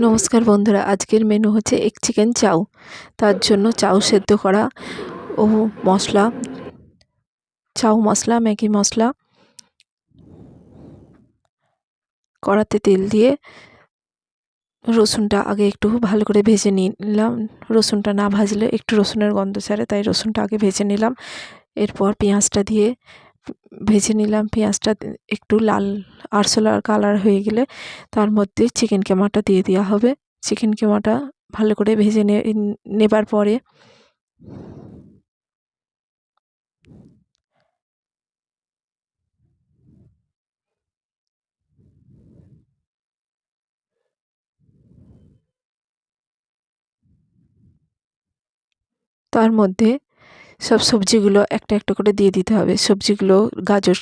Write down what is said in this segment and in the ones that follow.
নমস্কার বন্ধুরা, আজকের মেনু হচ্ছে এক চিকেন চাউ তার জন্য চাউ সেদ্ধ করা ও মশলা চাউ মশলা, ম্যাগি মশলা কড়াতে তেল দিয়ে রসুনটা আগে একটু ভালো করে ভেজে নিলাম। রসুনটা না ভাজলে একটু রসুনের গন্ধ ছাড়ে, তাই রসুনটা আগে ভেজে নিলাম। এরপর পেঁয়াজটা দিয়ে ভেজে নিলাম পেঁয়াজটা, একটু লাল আরশোলার কালার হয়ে গেলে তার মধ্যে চিকেন কেমাটা দিয়ে দেওয়া হবে। চিকেন কেমাটা ভালো করে ভেজে নেবার পরে তার মধ্যে সব সবজিগুলো একটা একটা করে দিয়ে দিতে হবে। সবজিগুলো গাজর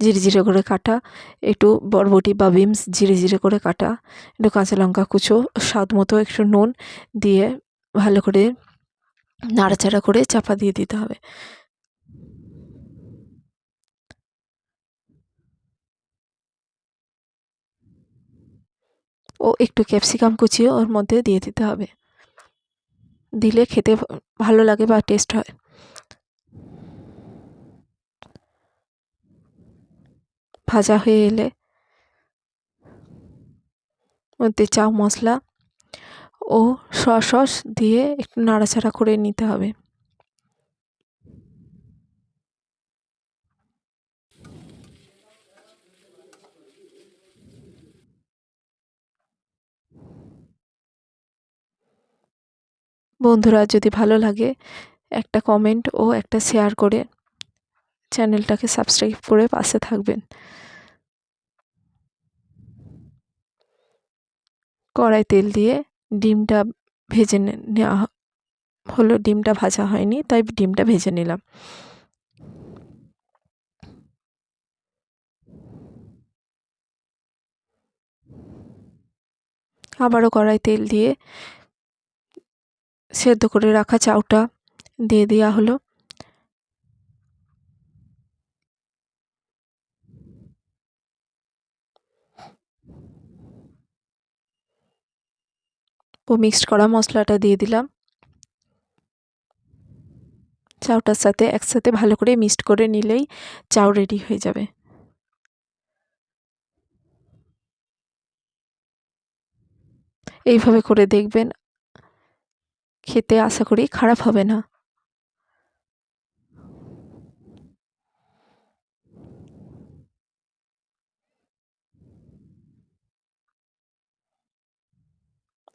জিরে জিরে করে কাটা, একটু বরবটি বা বিমস জিরে জিরে করে কাটা, একটু কাঁচা লঙ্কা কুচো, স্বাদ মতো একটু নুন দিয়ে ভালো করে নাড়াচাড়া করে চাপা দিয়ে দিতে হবে। ও একটু ক্যাপসিকাম কুচিও ওর মধ্যে দিয়ে দিতে হবে। দিলে খেতে ভালো লাগে বা টেস্ট হয়। ভাজা হয়ে এলে মধ্যে চাউ মশলা ও সস দিয়ে একটু নাড়াচাড়া করে নিতে হবে। বন্ধুরা, যদি ভালো লাগে একটা কমেন্ট ও একটা শেয়ার করে চ্যানেলটাকে সাবস্ক্রাইব করে পাশে থাকবেন। কড়াই তেল দিয়ে ডিমটা ভেজে নেওয়া হলো ডিমটা ভাজা হয়নি, তাই ডিমটা ভেজে নিলাম। আবারও কড়াই তেল দিয়ে সেদ্ধ করে রাখা চাউটা দিয়ে দেওয়া হলো। ও মিক্সড করা মশলাটা দিয়ে দিলাম। চাউটার সাথে একসাথে ভালো করে মিক্সড করে নিলেই চাউ রেডি হয়ে যাবে। এইভাবে করে দেখবেন, খেতে আশা করি খারাপ হবে না।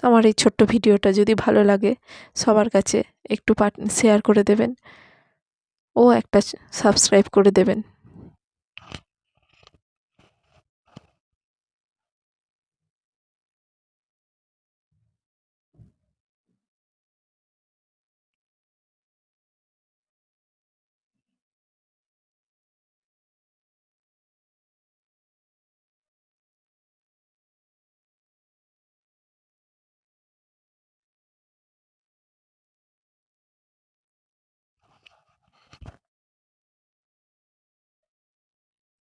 আমার এই ছোট্ট ভিডিওটা যদি ভালো লাগে, সবার কাছে একটু শেয়ার করে দেবেন। ও একটা সাবস্ক্রাইব করে দেবেন।